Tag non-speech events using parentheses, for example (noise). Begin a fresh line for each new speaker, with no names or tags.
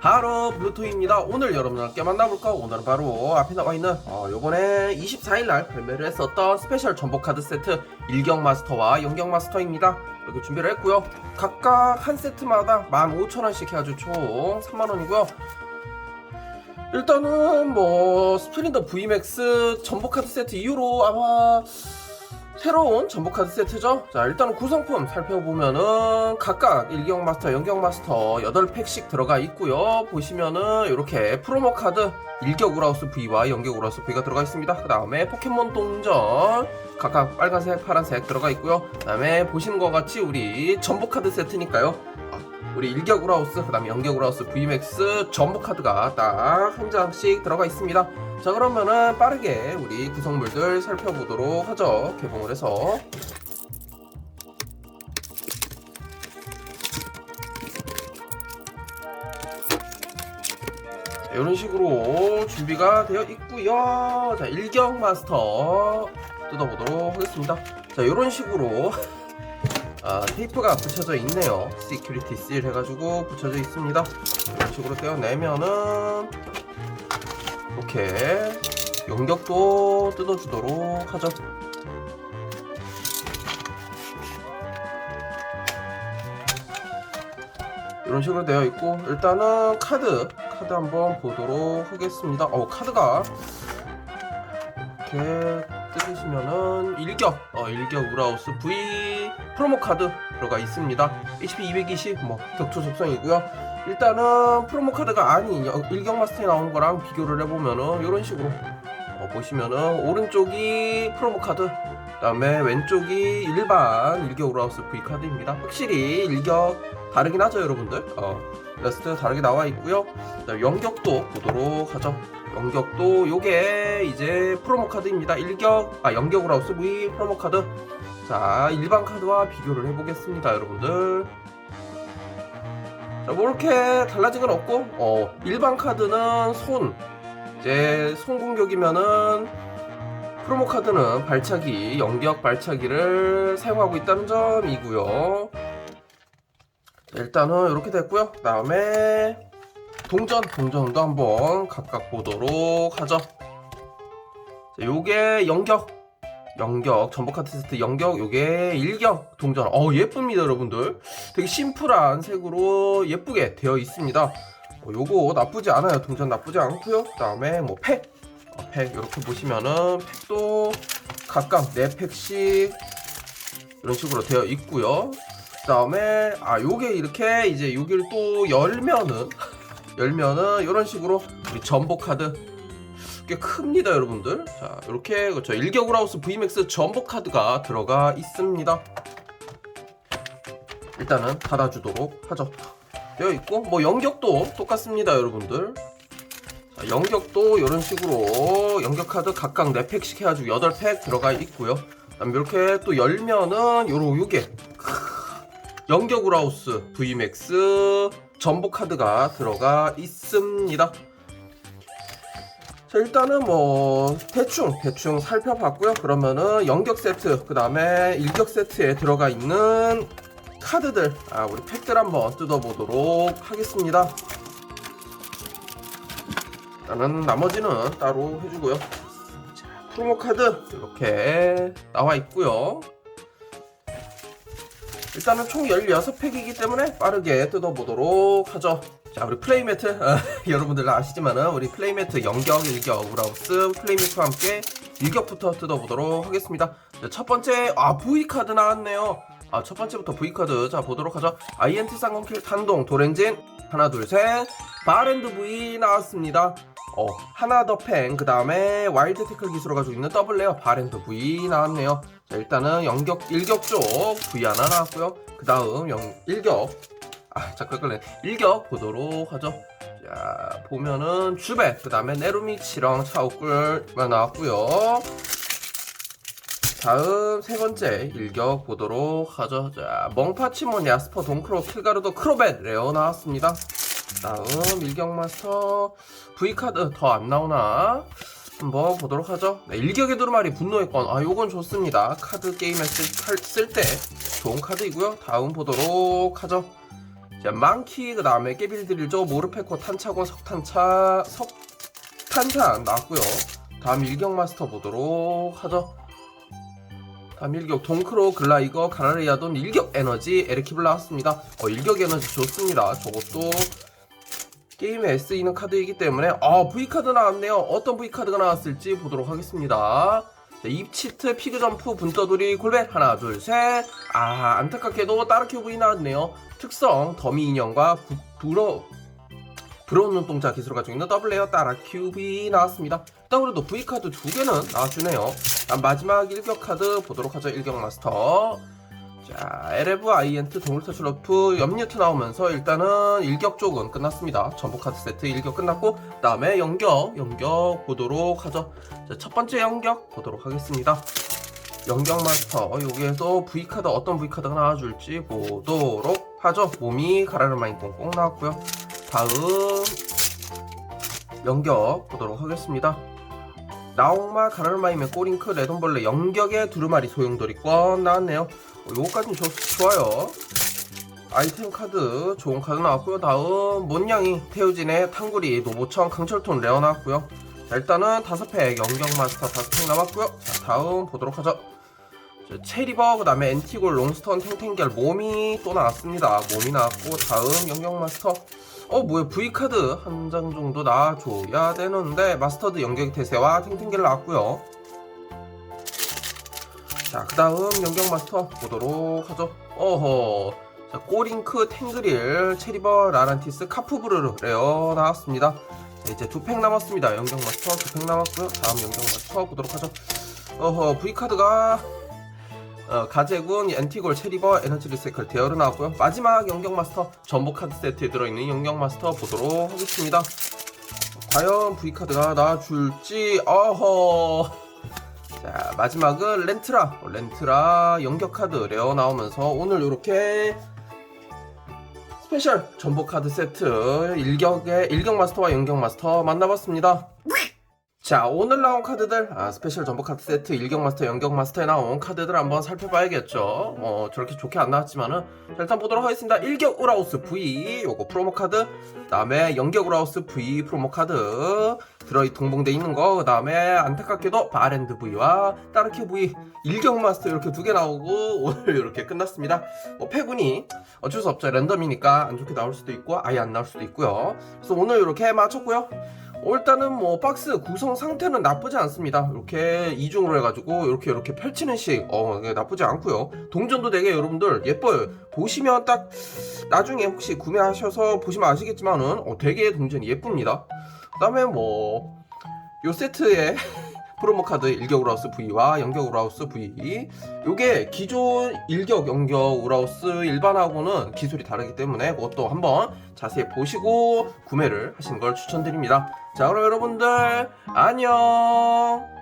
바로 블루토입니다. 오늘 여러분과 함께 만나볼까? 오늘은 바로 앞에 나와 있는 어, 요번에 24일날 발매를 했었던 스페셜 전복 카드 세트 일경 마스터와 영경 마스터입니다. 이렇게 준비를 했고요. 각각 한 세트마다 15,000원씩 해가지고 총 3만원이고요. 일단은 뭐 스프린더 VMAX 전복 카드 세트 이후로 아마 새로운 전복 카드 세트죠. 자, 일단은 구성품 살펴보면은 각각 일경 마스터, 연경 마스터 8팩씩 들어가 있고요. 보시면은 이렇게 프로모 카드 일격 우라우스 V와 연격 우라우스 V가 들어가 있습니다. 그 다음에 포켓몬 동전 각각 빨간색, 파란색 들어가 있고요. 그 다음에 보시는 것 같이 우리 전복 카드 세트니까요. 아, 우리 일격 우라우스, 그 다음에 연격 우라우스 VMAX 전복카드가 딱 한 장씩 들어가 있습니다. 자 그러면은 빠르게 우리 구성물들 살펴보도록 하죠. 개봉을 해서. 이런 식으로 준비가 되어 있고요. 자 일경 마스터 뜯어보도록 하겠습니다. 자 이런 식으로 (laughs) 아, 테이프가 붙여져 있네요. 시큐리티 실 해가지고 붙여져 있습니다. 이런 식으로 떼어내면은 이렇게 연격도 뜯어주도록 하죠. 이런 식으로 되어 있고 일단은 카드. 카드 한번 보도록 하겠습니다. 어 카드가. 이렇게 뜯으시면은 일격 어 일격 우라우스 V 프로모 카드 들어가 있습니다. HP 220 뭐 격투 속성이고요. 일단은 프로모 카드가 아닌 일경 마스터에 나오는 거랑 비교를 해보면은 이런 식으로 어, 보시면은 오른쪽이 프로모 카드 그다음에 왼쪽이 일반 일격 우라우스 V 카드입니다. 확실히 일격 다르긴 하죠, 여러분들. 어, 레스트 다르게 나와 있고요. 연격도 보도록 하죠. 연격도 요게 이제 프로모 카드입니다. 일격 아 우라우스 V 프로모 카드. 자 일반 카드와 비교를 해보겠습니다, 여러분들. 자, 뭐 이렇게 달라진 건 없고, 어, 일반 카드는 손, 이제 손 공격이면은 프로모 카드는 발차기, 연격 발차기를 사용하고 있다는 점이고요. 자, 일단은 이렇게 됐고요. 그 다음에 동전, 동전도 한번 각각 보도록 하죠. 자, 요게 연격, 연격 전복 카드 세트 연격 요게 일격 동전. 어 예쁩니다 여러분들. 되게 심플한 색으로 예쁘게 되어 있습니다. 어, 요거 나쁘지 않아요. 동전 나쁘지 않고요. 그 다음에 뭐 팩. 어, 팩. 이렇게 보시면은 팩도 각각 4팩씩 이런 식으로 되어 있고요. 그 다음에 아 요게 이렇게 이제 여기를 또 열면은 (laughs) 열면은 이런 식으로 우리 전복 카드 꽤 큽니다 여러분들. 자 이렇게 그렇죠 일격우라우스 VMAX 전복 카드가 들어가 있습니다. 일단은 닫아주도록 하죠. 되어 있고 뭐 연격도 똑같습니다 여러분들. 자, 연격도 이런 식으로 연격 카드 각각 4팩씩 해가지고 8팩 들어가 있고요. 그다음 이렇게 또 열면은 요로 요게 연격 우라우스 VMAX 전복 카드가 들어가 있습니다. 자 일단은 뭐 대충 대충 살펴봤고요. 그러면은 연격 세트 그 다음에 일격 세트에 들어가 있는 카드들 아 우리 팩들 한번 뜯어보도록 하겠습니다. 일단은 나머지는 따로 해주고요. 자 프로모 카드 이렇게 나와 있고요 일단은 총 16팩이기 때문에 빠르게 뜯어보도록 하죠. 자 우리 플레이매트 어, (laughs) 여러분들 아시지만은 우리 플레이매트 연격 일격 우라우스 플레이매트와 함께 일격부터 뜯어보도록 하겠습니다. 자, 첫 번째 아 V 카드 나왔네요. 아 첫 번째부터 V 카드. 자 보도록 하죠. INT 쌍검킬 탄동 도렌진. 하나 둘 셋. 바랜드 V 나왔습니다. 어 하나 더팽 그 다음에 와일드 태클 기술을 가지고 있는 더블 레어 바랜드 V 나왔네요 자 일단은 연격 일격 쪽 V 하나 나왔고요 그 다음 영 일격 아, 잠깐 끌래. 일격 보도록 하죠. 자, 보면은 주베, 그 다음에 네루미치랑 차오꿀만 나왔고요. 다음 세 번째 일격 보도록 하죠. 자, 멍파치몬 야스퍼 동크로 킬가르도 크로벳 레어 나왔습니다. 다음 일격 마스터 V카드 더 안 나오나? 한번 보도록 하죠. 네, 일격의 두루마리 분노의 권. 아, 요건 좋습니다. 카드 게임에 쓸때 좋은 카드이고요. 다음 보도록 하죠. 자, 자, 망키 그 다음에 깨빌드릴조 모르페코 탄차고 석탄차 석탄산 나왔고요. 다음 일격 마스터 보도록 하죠. 다음 일격 동크로 글라이거 가라리아돈 일격 에너지 에르키블 나왔습니다. 어, 일격 에너지 좋습니다. 저것도 게임에 SE는 카드이기 때문에 아 V 카드 나왔네요. 어떤 V 카드가 나왔을지 보도록 하겠습니다. 자, 입치트 피그점프 분떠돌이 골벳 하나 둘 셋. 아 안타깝게도 따르큐 V 나왔네요. 특성 더미 인형과 부, 불어 불어온 눈동자 기술을 가지고 있는 더블레어 따라 QB 나왔습니다. 일단 그래도 V 카드 두 개는 나와주네요. 자, 마지막 일격 카드 보도록 하죠. 일격 마스터. 자, LF 아이엔트 동물터치 러프 염뉴트 나오면서 일단은 일격 쪽은 끝났습니다. 전복 카드 세트 일격 끝났고 그다음에 연격 연격 보도록 하죠. 자, 첫 번째 연격 보도록 하겠습니다. 연격 마스터 여기에서 V 카드 어떤 V 카드가 나와줄지 보도록 하죠. 몸이 가라르마인 꽁꽁 나왔고요. 다음 연격 보도록 하겠습니다. 나옥마 가라르마임의 꼬링크 레돈벌레 연격의 두루마리 소용돌이권 나왔네요. 어, 요거까지는 좋, 좋아요. 아이템 카드 좋은 카드 나왔고요. 다음 몬냥이 태우진의 탕구리 노보청 강철톤 레어 나왔고요. 자, 일단은 다섯 팩 연격 마스터 다섯 팩 남았고요. 자, 다음 보도록 하죠. 자, 체리버 그 다음에 엔티골 롱스턴 탱탱결 몸이 또 나왔습니다. 몸이 나왔고 다음 연격 마스터 어 뭐야 V 카드 한 장 정도 나와줘야 되는데 마스터드 연격 대세와 탱탱결 나왔고요. 자, 그 다음 연경 마스터 보도록 하죠. 어허. 자, 꼬링크, 탱그릴, 체리버, 라란티스, 카프브르르 레어 나왔습니다. 자, 이제 두 팩 남았습니다. 연경 마스터 두 팩 남았고요. 다음 연경 마스터 보도록 하죠. 어허, V카드가 어, 가제군, 엔티골, 체리버, 에너지 리사이클 대여로 나왔고요. 마지막 연경 마스터 전복 카드 세트에 들어있는 연경 마스터 보도록 하겠습니다. 과연 V카드가 나와줄지, 어허. 자 마지막은 렌트라 어, 렌트라 연격 카드 레어 나오면서 오늘 이렇게 스페셜 전복 카드 세트 일격의 일격 마스터와 연격 마스터 만나봤습니다. 자 오늘 나온 카드들 아, 스페셜 전복 카드 세트 일격 마스터 연격 마스터에 나온 카드들 한번 살펴봐야겠죠. 뭐 저렇게 좋게 안 나왔지만은 자, 일단 보도록 하겠습니다. 일격 우라우스 V 요거 프로모 카드 그 다음에 연격 우라우스 V 프로모 카드 들어이 동봉돼 있는 거 그 다음에 안타깝게도 바랜드 V와 따르케 V 일격 마스터 이렇게 두 개 나오고 (laughs) 오늘 이렇게 끝났습니다. 뭐 패군이 어쩔 수 없죠. 랜덤이니까 안 좋게 나올 수도 있고 아예 안 나올 수도 있고요. 그래서 오늘 이렇게 어, 일단은 뭐 박스 구성 상태는 나쁘지 않습니다. 이렇게 이중으로 해가지고 이렇게 이렇게 펼치는 식, 어 나쁘지 않고요. 동전도 되게 여러분들 예뻐요. 보시면 딱 나중에 혹시 구매하셔서 보시면 아시겠지만은 어, 되게 동전이 예쁩니다. 그다음에 뭐 요 세트에 (laughs) 프로모 카드 일격 우라우스 V와 연격 우라우스 V. 요게 기존 일격 연격 우라우스 일반하고는 기술이 다르기 때문에 그것도 한번 자세히 보시고 구매를 하시는 걸 추천드립니다. 자 그럼 여러분들 안녕